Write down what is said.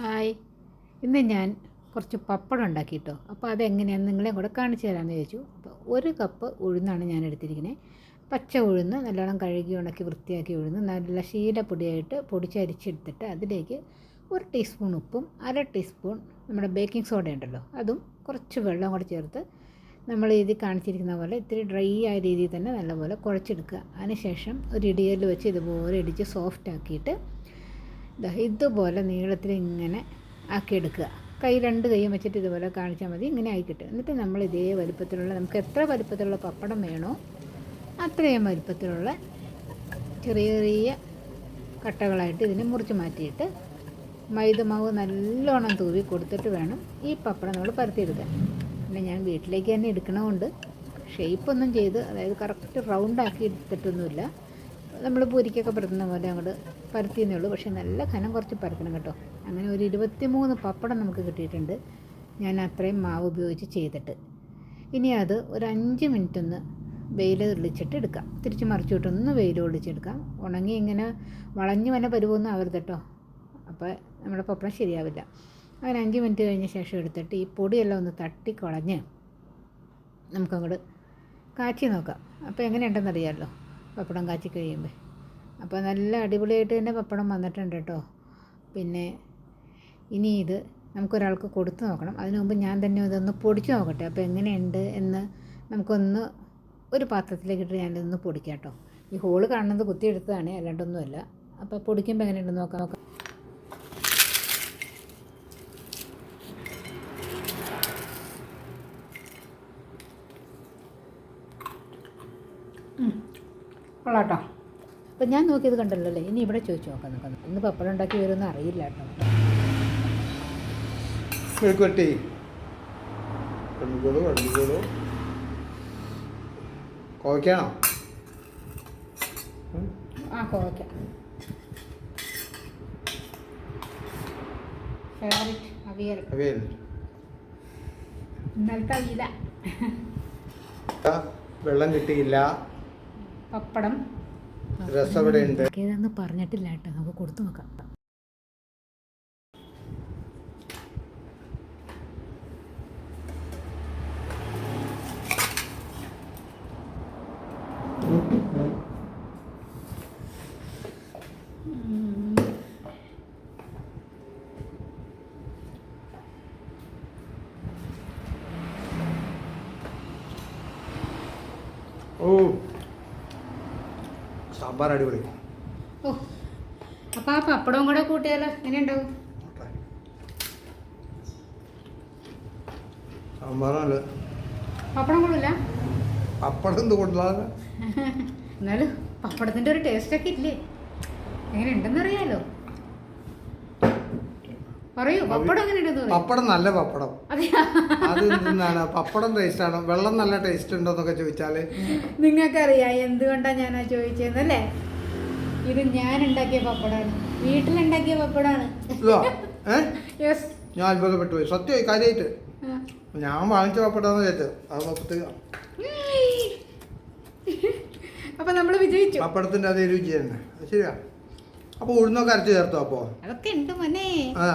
Hi. ഇന്ന് ഞാൻ കുറച്ച് പപ്പടം ഉണ്ടാക്കിട്ടോ. അപ്പോൾ അതെങ്ങനെയാണെന്ന് നിങ്ങളെ കൂടെ കാണിച്ചു തരാമെന്ന് ചോദിച്ചു അപ്പോൾ ഒരു കപ്പ് ഉഴുന്നാണ് ഞാൻ എടുത്തിരിക്കുന്നത് പച്ച ഉഴുന്ന് നല്ലോണം കഴുകി ഉണക്കി വൃത്തിയാക്കി ഉഴുന്ന് നല്ല ശീലപ്പൊടിയായിട്ട് പൊടിച്ചരിച്ചെടുത്തിട്ട് അതിലേക്ക് ഒരു ടീസ്പൂൺ ഉപ്പും അര ടീസ്പൂൺ നമ്മുടെ ബേക്കിംഗ് സോഡ ഉണ്ടല്ലോ അതും കുറച്ച് വെള്ളം കൂടെ ചേർത്ത് നമ്മൾ ഇതിൽ കാണിച്ചിരിക്കുന്ന പോലെ ഇത്തിരി ഡ്രൈ ആയ രീതിയിൽ തന്നെ നല്ലപോലെ കുഴച്ചെടുക്കുക. അതിനുശേഷം ഒരു ഇടിയൽ വെച്ച് ഇതുപോലെ ഇടിച്ച് സോഫ്റ്റ് ആക്കിയിട്ട് ഇതുപോലെ നീളത്തിൽ ഇങ്ങനെ ആക്കി എടുക്കുക കൈ രണ്ട് കൈയും വെച്ചിട്ട് ഇതുപോലെ കാണിച്ചാൽ മതി. ഇങ്ങനെ ആയി കിട്ടും എന്നിട്ട് നമ്മൾ ഇതേ വലുപ്പത്തിലുള്ള നമുക്ക് എത്ര വലുപ്പത്തിലുള്ള പപ്പടം വേണോ അത്രയും വലുപ്പത്തിലുള്ള ചെറിയ ചെറിയ കട്ടകളായിട്ട് ഇതിനെ മുറിച്ച് മാറ്റിയിട്ട് മൈദമാവ് നല്ലോണം തൂവി കൊടുത്തിട്ട് വേണം ഈ പപ്പടം നമ്മൾ പരത്തിയെടുക്കാൻ. പിന്നെ ഞാൻ വീട്ടിലേക്ക് തന്നെ എടുക്കണമുണ്ട്. ഷേപ്പൊന്നും ചെയ്ത് അതായത് കറക്റ്റ് റൗണ്ടാക്കി എടുത്തിട്ടൊന്നുമില്ല. നമ്മൾ പൂരിക്കൊക്കെ പരത്തുന്ന പോലെ അങ്ങോട്ട് പരത്തിയെന്നേ ഉള്ളൂ. പക്ഷേ നല്ല കനം കുറച്ച് പരത്തണം കേട്ടോ. അങ്ങനെ ഒരു ഇരുപത്തി മൂന്ന് പപ്പടം നമുക്ക് കിട്ടിയിട്ടുണ്ട്. ഞാൻ അത്രയും മാവ് ഉപയോഗിച്ച് ചെയ്തിട്ട്. ഇനി അത് ഒരു അഞ്ച് മിനിറ്റ് ഒന്ന് വെയിൽ തെളിച്ചിട്ട് എടുക്കാം. തിരിച്ച് മറിച്ചു വിട്ടൊന്ന് വെയിൽ ഒളിച്ചെടുക്കാം ഉണങ്ങി ഇങ്ങനെ വളഞ്ഞു വന്നെ പരുവൊന്നും ആവരുത് കേട്ടോ. അപ്പോൾ നമ്മുടെ പപ്പടം ശരിയാവില്ല. അങ്ങനെ അഞ്ച് മിനിറ്റ് കഴിഞ്ഞ ശേഷം എടുത്തിട്ട് ഈ പൊടിയെല്ലാം ഒന്ന് തട്ടിക്കുളഞ്ഞ് നമുക്കങ്ങോട്ട് കാച്ചി നോക്കാം. അപ്പോൾ എങ്ങനെയുണ്ടെന്ന് അറിയാമല്ലോ. പപ്പടം കാച്ചി കഴിയുമ്പോൾ അപ്പോൾ നല്ല അടിപൊളിയായിട്ട് തന്നെ പപ്പടം വന്നിട്ടുണ്ട് കേട്ടോ പിന്നെ ഇനി ഇത് നമുക്കൊരാൾക്ക് കൊടുത്തു നോക്കണം. അതിനു മുമ്പ് ഞാൻ തന്നെ ഇതൊന്ന് പൊടിച്ച് നോക്കട്ടെ. അപ്പോൾ എങ്ങനെയുണ്ട് എന്ന് നമുക്കൊന്ന് ഒരു പാത്രത്തിലേക്കിട്ട് ഞാനിതൊന്ന് പൊടിക്കാം കേട്ടോ ഈ ഹോൾ കാണുന്നത് കുത്തിയെടുത്തതാണ് അല്ലാണ്ടൊന്നുമല്ല. അപ്പോൾ പൊടിക്കുമ്പോൾ എങ്ങനെയുണ്ടെന്ന് നോക്കാം നോക്കാം. കൊള്ളാട്ടോ. അപ്പം ഞാൻ നോക്കിയത് കണ്ടല്ലോ അല്ലേ ഇനി ഇവിടെ ചോദിച്ചു നോക്കാം നോക്കാം ഇന്ന് പപ്പടം ഉണ്ടാക്കി വരുമെന്ന് അറിയില്ല കേട്ടോ. മെഴുക്കുവരട്ടി. കണ്ടുകോളൂ കണ്ടുകോളൂ കോവയ്ക്കാണോ? ആ കോവയ്ക്ക. ഫേവറേറ്റ് അവിയൽ. അവിയൽ. ഇന്നലത്തെ അവിയല. വെള്ളം കിട്ടിയില്ല. പപ്പടം. രസം ഇവിടെ ഉണ്ട്. ഏതാന്ന് പറഞ്ഞിട്ടില്ല കേട്ടോ. നമുക്ക് കൊടുത്തു നോക്കാം. ഓ. സാമ്പാർ അടിപൊളി. ഓ അപ്പം ആ പപ്പടവും കൂടെ കൂട്ടിയാലോ? എങ്ങനെ ഉണ്ടാവും പപ്പടം കൂടില്ല പപ്പടം എന്ത് കൊണ്ടാണ് എന്നാലും പപ്പടത്തിന്റെ ഒരു ടേസ്റ്റൊക്കെ ഇല്ലേ? എങ്ങനെ ഉണ്ടെന്ന് അറിയാലോ പറയൂ പപ്പടം നല്ല പപ്പടം. അതെ എന്താണ് പപ്പടം ടേസ്റ്റ് ആണ്. വെള്ളം നല്ല ടേസ്റ്റ് ഉണ്ടോ എന്നൊക്കെ ചോദിച്ചാൽ. നിങ്ങൾക്കറിയാം എന്തുകൊണ്ടാണ് ഞാൻ ആ ചോദിച്ചതെന്നല്ലേ? ഇത് ഞാൻ ഉണ്ടാക്കിയ പപ്പടാണ് വീട്ടിലുണ്ടാക്കിയ പപ്പടാണ് ഞാൻ അത്ഭുതപ്പെട്ടു പോയി. സത്യമായി കാര്യമായിട്ട്. ഞാൻ വാങ്ങിച്ച പപ്പടാന്ന് വിചാരിച്ചത് അത് പപ്പത്ത് അപ്പൊ നമ്മൾ വിജയിച്ചു. പപ്പടത്തിന്റെ അതേ രുചി തന്നെ. ശരിയാ. അപ്പൊ ഉഴുന്നൊക്കെ അരച്ച് ചേർത്തോ അപ്പോ? അതൊക്കെ ഉണ്ട് മോനെ. ആ.